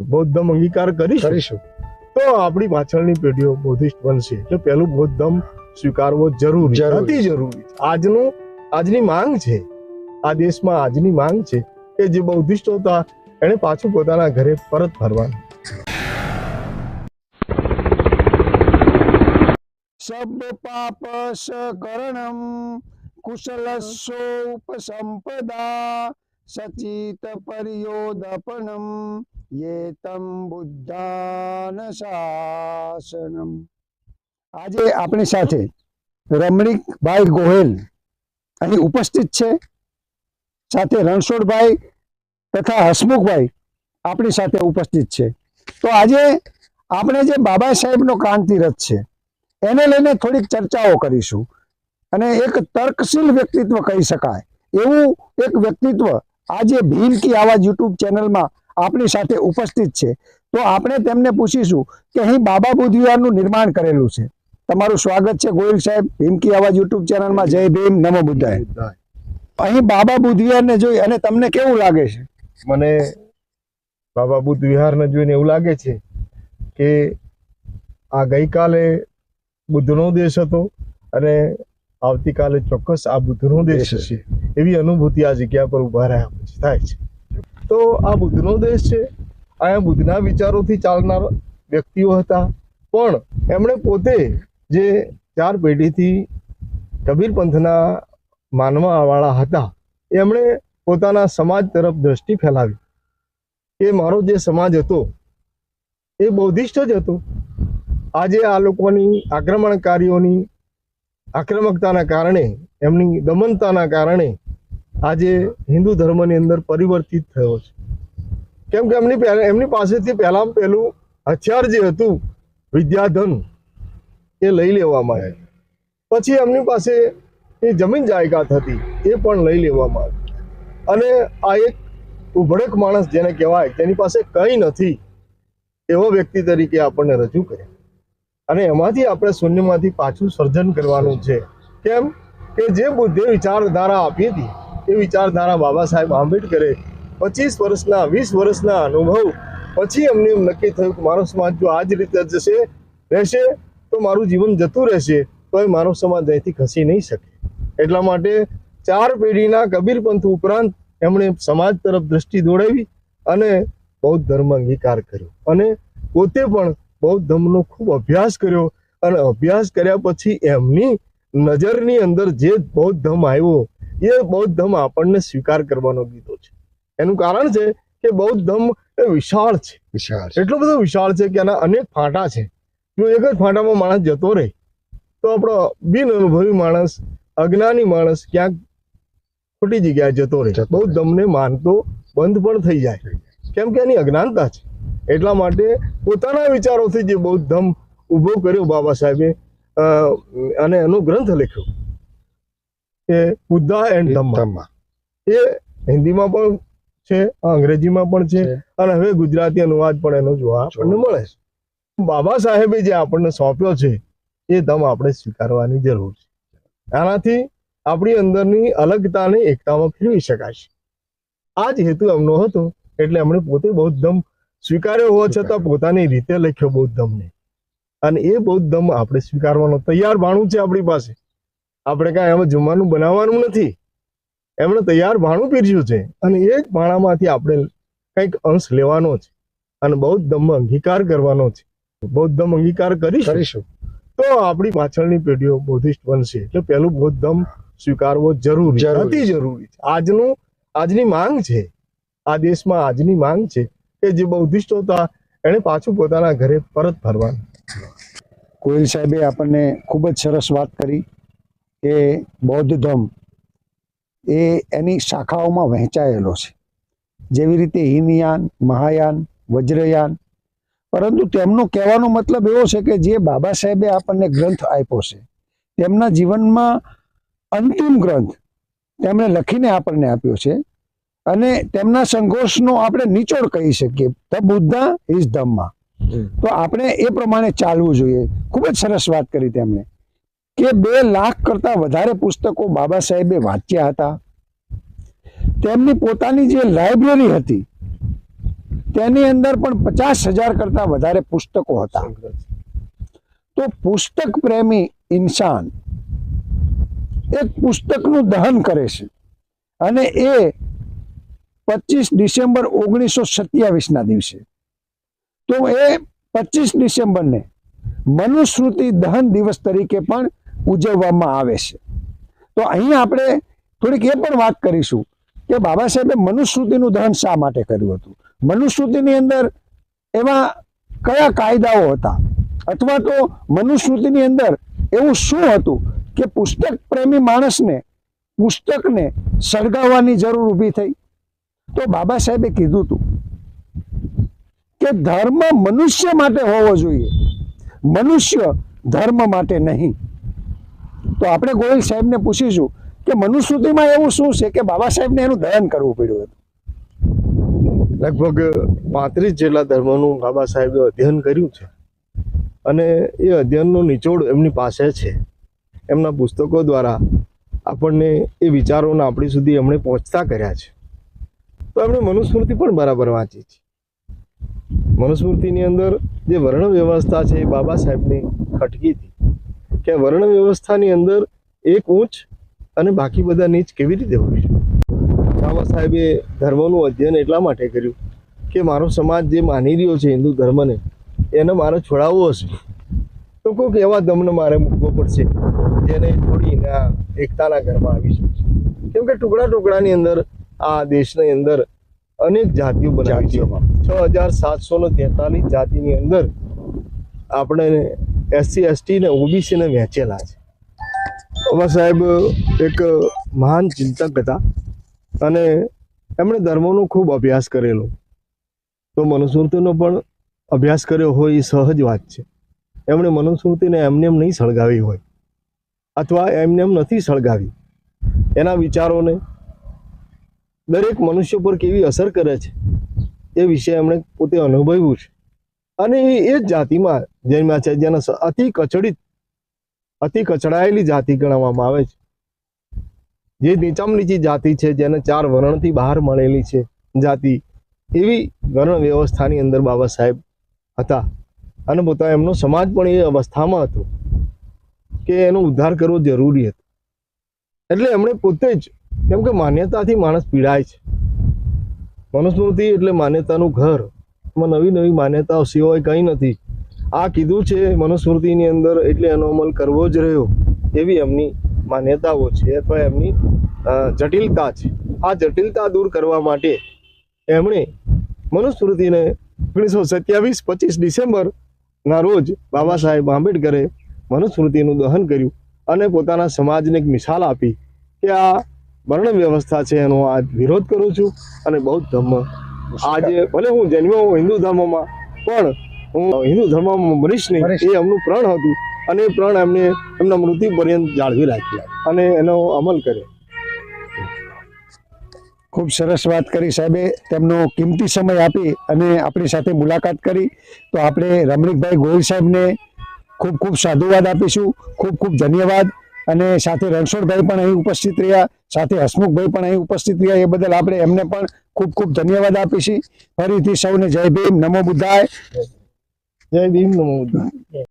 બૌદ્ધ ધર્મ અંગીકાર કરીશું? કરીશું. તો આપણી પાછળની પેઢીઓ બૌદ્ધિસ્ટ બનશે. એટલે પહેલું બૌદ્ધ ધર્મ સ્વીકારવો જરૂરી. અતિ જરૂરી. આજનું આજની માંગ છે આ દેશમાં આજની માંગ છે કે જે બૌદ્ધિસ્ટો હતા એને પાછું પોતાના ઘરે પરત ફરવાનું. સબ પાપ શકરણમ કુશલસ્સો ઉપસંપદા સચિત પર્યોદપનમ યે તમ આજે આપણી સાથે રમણીકભાઈ ગોહેલ અહીં ઉપસ્થિત છે. સાથે રણછોડભાઈ તથા હસમુખભાઈ આપણી સાથે ઉપસ્થિત છે. તો આજે આપણે જે બાબા સાહેબનો ક્રાંતિ રથ છે, એને લઈને થોડીક ચર્ચાઓ કરીશું. અને એક તર્કશીલ વ્યક્તિત્વ કહી શકાય. એવું એક વ્યક્તિત્વ આજે ભીલ કી આવાજ યુટ્યુબ ચેનલમાં આપણી સાથે ઉપસ્થિત છે. તો આપણે તેમને પૂછીશું કે અહીં બાબા બુદ્ધ વિહારનું નિર્માણ કરેલું છે. તમારું સ્વાગત છે ગોયલ સાહેબ ભીમકી આવાજ યુટ્યુબ ચેનલમાં. જય ભીમ નમો બુદ્ધાય. અહીં બાબા બુધવિહારને જોઈ અને તમને કેવું લાગે છે? મને બાબા બુદ્ધ વિહારને જોઈને એવું લાગે છે કે આ ગઈકાલે બુદ્ધનો દેશ હતો અને આવતીકાલે ચોક્કસ આ બુદ્ધનો દેશ દેશ હશે. એવી અનુભૂતિ આ જગ્યા પર ઊભા રહ્યા પછી થાય છે. તો આ બુદ્ધનો દેશ છે. અહીંયા બુદ્ધના વિચારોથી ચાલનાર વ્યક્તિઓ હતા. પણ એમણે પોતે જે ચાર પેઢીથી કબીર પંથના માનવાવાળા હતા, એમણે પોતાના સમાજ તરફ દ્રષ્ટિ ફેલાવી. કે મારો જે સમાજ હતો, એ બૌદ્ધિસ્ટ જ હતો. આજે આ લોકોની આક્રમણકારીઓની આક્રમકતાના કારણે, એમની દમનતાના કારણે આજે હિન્દુ ધર્મની અંદર પરિવર્તિત થયો છે. કેમ કે એમની એમની પાસેથી પહેલાં પહેલું હથિયાર જે હતું, વિદ્યાધન, એ લઈ લેવામાં આવ્યું. પછી એમની પાસે એ જમીન જાયકાત હતી, એ પણ લઈ લેવામાં આવી. અને આ એક ઉભડક માણસ જેને કહેવાય તેની પાસે કંઈ નથી, એવો વ્યક્તિ તરીકે આપણને રજૂ કર્યા. અને એમાંથી આપણે શૂન્યમાંથી પાછું સર્જન કરવાનું છે. કેમ કે જે બુદ્ધે વિચારધારા આપી હતી એ વિચારધારા બાબા સાહેબ આંબેડકરે પચીસ વર્ષના, વીસ વર્ષના અનુભવ પછી એમને એમ નક્કી થયું કે મારો સમાજ જો આ જ રીતે જશે, રહેશે, તો મારું જીવન જતું રહેશે તો એ મારો સમાજ અહીંથી ખસી નહીં શકે. એટલા માટે ચાર પેઢીના કબીરપંથ ઉપરાંત એમણે સમાજ તરફ દ્રષ્ટિ દોડાવી અને બૌદ્ધ ધર્મ અંગીકાર કર્યો. અને પોતે પણ બૌદ્ધ ધર્મનો ખૂબ અભ્યાસ કર્યો અને અભ્યાસ કર્યા પછી એમની નજરની અંદર જે બૌદ્ધ ધર્મ આવ્યો એ બૌદ્ધ ધર્મ આપણને સ્વીકાર કરવાનો કીધો છે. એનું કારણ છે કે બૌદ્ધ ધર્મ એ વિશાળ છે. વિશાળ એટલો બધો વિશાળ છે કે આના અનેક ફાંટા છે. જો એક જ ફાંટામાં માણસ જતો રહે તો આપણો બિન અનુભવી માણસ અજ્ઞાની માણસ ક્યાંક ખોટી જગ્યાએ જતો રહે. બૌદ્ધ ધર્મને માનતો બંધ પણ થઈ જાય. કેમ કે એની અજ્ઞાનતા છે. એટલા માટે પોતાના વિચારોથી જે બૌદ્ધ ધર્મ ઊભો કર્યો બાબા સાહેબે અને એનો ગ્રંથ લખ્યો. કે બુદ્ધા એન્ડ ધમ્મા. એ હિન્દીમાં પણ છે અંગ્રેજીમાં પણ છે. અને હવે ગુજરાતી અનુવાદ પણ એનો જોવા આપણને મળે છે. બાબા સાહેબે જે આપણને સોંપ્યો છે એ ધમ આપણે સ્વીકારવાની જરૂર છે. આનાથી આપણી અંદરની અલગતાને એકતામાં ફેરવી શકાય છે. આ જ હેતુ એમનો હતો એટલે એમણે પોતે બૌદ્ધ ધમ સ્વીકાર્યો હોવા છતાં પોતાની રીતે લખ્યો બૌદ્ધ ધમને અને એ બૌદ્ધ ધમ આપણે સ્વીકારવાનો તૈયાર ભાણું છે આપણી પાસે. આપણે કાંઈ હવે જમવાનું બનાવવાનું નથી. એમણે તૈયાર ભાણું પીરસ્યું છે અને એ જ ભાણામાંથી આપણે કંઈક અંશ લેવાનો છે અને બૌદ્ધ ધર્મ અંગીકાર કરવાનો છે. બૌદ્ધ ધર્મ અંગીકાર કરીશું? તો આપણી પાછળની પેઢીઓ બૌદ્ધિસ્ટ બનશે. એટલે પહેલું બૌદ્ધ ધર્મ સ્વીકારવો જરૂરી. અતિ જરૂરી છે. આજનું આજની માંગ છે આ દેશમાં આજની માંગ છે કે જે બૌદ્ધિસ્ટો હતા એને પાછું પોતાના ઘરે પરત ફરવાનું. કોયલ સાહેબે આપણને ખૂબ જ સરસ વાત કરી. કે બૌદ્ધ ધર્મ એ એની શાખાઓમાં વહેંચાયેલો છે. જેવી રીતે હિનયાન મહાયાન વજ્રયાન. પરંતુ તેમનો કહેવાનો મતલબ એવો છે કે જે બાબા સાહેબે આપણને ગ્રંથ આપ્યો છે તેમના જીવનમાં અંતિમ ગ્રંથ તેમણે લખીને આપણને આપ્યો છે અને તેમના સંઘર્ષનો આપણે નિચોડ કહી શકીએ. The Buddha is Dhamma. તો આપણે એ પ્રમાણે ચાલવું જોઈએ. ખૂબ જ સરસ વાત કરી તેમણે. કે બે લાખ કરતા વધારે પુસ્તકો બાબા સાહેબે વાંચ્યા હતા. તેમની પોતાની જે લાઇબ્રેરી હતી, તેની અંદર પણ પચાસ હજાર કરતા વધારે પુસ્તકો હતા. તો પુસ્તક પ્રેમી ઇન્સાન એક પુસ્તકનું દહન કરે છે અને એ પચીસ ડિસેમ્બર ઓગણીસો સત્યાવીસના દિવસે. તો એ પચીસ ડિસેમ્બરને મનુસ્મૃતિ દહન દિવસ તરીકે પણ ઉજવવામાં આવે છે. તો અહીં આપણે થોડીક એ પણ વાત કરીશું કે બાબા સાહેબે મનુસ્મૃતિનું દહન શા માટે કર્યું હતું? મનુસ્મૃતિની અંદર એવા કયા કાયદાઓ હતા? અથવા તો મનુસ્મૃતિની અંદર એવું શું હતું કે પુસ્તક પ્રેમી માણસને પુસ્તકને સળગાવવાની જરૂર ઊભી થઈ? તો બાબા સાહેબે કીધું હતું કે ધર્મ મનુષ્ય માટે હોવો જોઈએ. મનુષ્ય ધર્મ માટે નહીં. તો આપણે ગોયલ સાહેબને પૂછીશું કે મનુસ્મૃતિમાં એવું શું છે કે બાબા સાહેબને એનું દહન કરવું પડ્યું હતું? લગભગ પાંત્રીસ જેટલા ધર્મોનું બાબા સાહેબે અધ્યયન કર્યું છે. અને એ અધ્યયનનો નિચોડ એમની પાસે છે. એમના પુસ્તકો દ્વારા આપણને એ વિચારોને આપણી સુધી એમણે પહોંચતા કર્યા છે. તો એમણે મનુસ્મૃતિ પણ બરાબર વાંચી છે. મનુસ્મૃતિની અંદર જે વર્ણ વ્યવસ્થા છે એ બાબા સાહેબની ખટકી હતી. કે વર્ણ વ્યવસ્થાની અંદર એક ઊંચ અને બાકી બધા નીચ કેવી રીતે હોય છે? બાબા સાહેબે ધર્મનું અધ્યયન એટલા માટે કર્યું કે મારો સમાજ જે માની રહ્યો છે હિન્દુ ધર્મને એને મારે છોડાવવો હશે. તો કોઈક એવા દમને મારે મૂકવો પડશે જેને છોડીને આ એકતાના ઘરમાં આવી શકશે કેમ કે ટુકડા ટુકડાની અંદર આ દેશની અંદર અનેક જાતિઓ બનાવી છે. છ હજાર સાતસો ને તેતાલીસ જાતિની અંદર આપણે એસસી એસટી ને ઓબીસીને વહેંચેલા છે. બાબા સાહેબ, એક મહાન ચિંતક હતા અને એમણે ધર્મોનો ખૂબ અભ્યાસ કરેલો. તો મનુસ્મૃતિનો પણ અભ્યાસ કર્યો હોય એ સહજ વાત છે. એમણે મનુસ્મૃતિને એમને એમ નહીં સળગાવી હોય અથવા એમને એમ નથી સળગાવી. એના વિચારોને દરેક મનુષ્ય પર કેવી અસર કરે છે એ વિશે એમણે પોતે અનુભવ્યું છે. અને એ જ જાતિમાં જન્મ્યા છે જેને અતિ કચડિત, અતિ કચડાયેલી જાતિ ગણવામાં આવે છે. જે નીચામાં નીચી જાતિ છે, જેને ચાર વર્ણથી બહાર મળેલી છે જાતિ, એવી વર્ણ વ્યવસ્થાની અંદર બાબા સાહેબ હતા. અને પોતા એમનો સમાજ પણ એ અવસ્થામાં હતો કે એનો ઉદ્ધાર કરવો જરૂરી હતો. એટલે એમણે પોતે જ, કેમ કે માન્યતાથી માણસ પીડાય છે. મનુસ્મૃતિ એટલે માન્યતાનું ઘર. એમાં નવી નવી માન્યતાઓ સિવાય કંઈ નથી. આ કીધું છે મનુસ્મૃતિની અંદર એટલે એનો અમલ કરવો જ રહ્યો એવી એમની માન્યતાઓ છે અથવા એમની જટિલતા છે. આ જટિલતા દૂર કરવા માટે એમણે મનુસ્મૃતિને ઓગણીસો સત્યાવીસ પચીસ ડિસેમ્બરના રોજ બાબા સાહેબ આંબેડકરે મનુસ્મૃતિનું દહન કર્યું અને પોતાના સમાજને એક મિસાલ આપી કે આ વર્ણ વ્યવસ્થા છે એનો આ વિરોધ કરું છું અને બૌદ્ધ ધર્મ આજે ભલે હું જન્મ્યો હું હિન્દુ ધર્મમાં પણ હું હિન્દુ ધર્મમાં મરીશ નહીં. એ એમનું પ્રણ હતું અને એ પ્રણ એમને એમના મૃત્યુ પર્યંત જાળવી રાખ્યા અને એનો અમલ કર્યો. ખૂબ સરસ વાત કરી સાહેબે તેમનો કિંમતી સમય આપી અને આપણી સાથે મુલાકાત કરી. તો આપણે રમણીકભાઈ ગોહિલ સાહેબને ખૂબ ખૂબ સાધુવાદ આપીશું ખૂબ ખૂબ ધન્યવાદ. અને સાથે રણછોડભાઈ પણ અહીં ઉપસ્થિત રહ્યા સાથે હસમુખભાઈ પણ અહીં ઉપસ્થિત રહ્યા એ બદલ આપણે એમને પણ ખૂબ ખૂબ ધન્યવાદ આપીશું. ફરીથી સૌને જય ભીમ નમો બુદ્ધાય. જય ભીમ નમો બુદ્ધાય